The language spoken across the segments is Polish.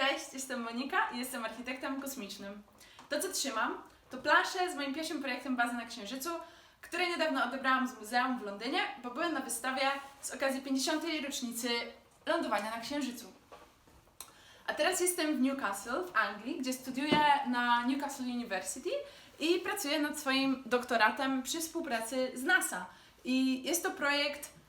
Cześć, jestem Monika i jestem architektem kosmicznym. To, co trzymam, to plansze z moim pierwszym projektem Bazy na Księżycu, które niedawno odebrałam z muzeum w Londynie, bo byłem na wystawie z okazji 50. rocznicy lądowania na Księżycu. A teraz jestem w Newcastle w Anglii, gdzie studiuję na Newcastle University i pracuję nad swoim doktoratem przy współpracy z NASA. I jest to projekt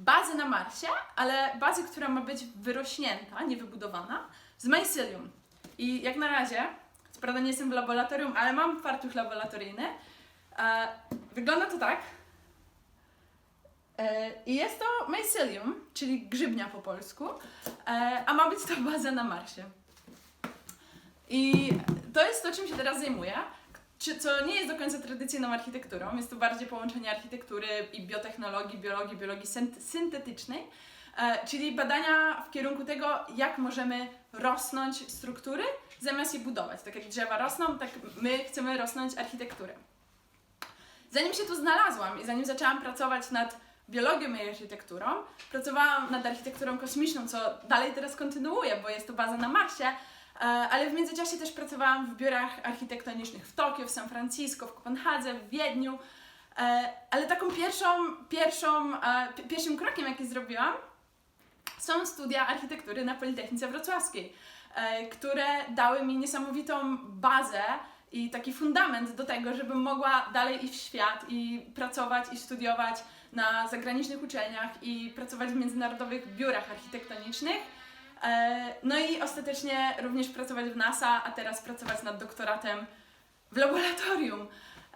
bazy na Marsie, ale bazy, która ma być wyrośnięta, nie wybudowana, z mycelium. I jak na razie, co prawda nie jestem w laboratorium, ale mam fartuch laboratoryjny, e, wygląda to tak. E, I jest to mycelium, czyli grzybnia po polsku, e, a ma być to baza na Marsie. I to jest to, czym się teraz zajmuję, co nie jest do końca tradycyjną architekturą. Jest to bardziej połączenie architektury i biotechnologii, biologii, biologii synt- syntetycznej, e, czyli badania w kierunku tego, jak możemy rosnąć struktury zamiast je budować. Tak jak drzewa rosną, tak my chcemy rosnąć architekturę. Zanim się tu znalazłam i zanim zaczęłam pracować nad biologią i architekturą, pracowałam nad architekturą kosmiczną, co dalej teraz kontynuuję, bo jest to baza na Marsie, ale w międzyczasie też pracowałam w biurach architektonicznych w Tokio, w San Francisco, w Kopenhadze, w Wiedniu. E, Ale taką pierwszą, pierwszą, e, pi- pierwszym krokiem, jaki zrobiłam, są studia architektury na Politechnice Wrocławskiej, e, które dały mi niesamowitą bazę i taki fundament do tego, żebym mogła dalej iść w świat i pracować i studiować na zagranicznych uczelniach i pracować w międzynarodowych biurach architektonicznych. E, No i ostatecznie również pracować w NASA, a teraz pracować nad doktoratem w laboratorium.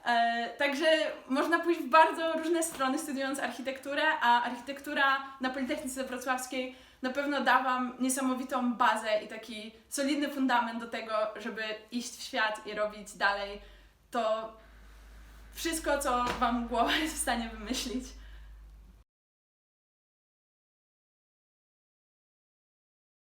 E, Także można pójść w bardzo różne strony studiując architekturę, a architektura na Politechnice Wrocławskiej na pewno da Wam niesamowitą bazę i taki solidny fundament do tego, żeby iść w świat i robić dalej to wszystko, co Wam głowa jest w stanie wymyślić.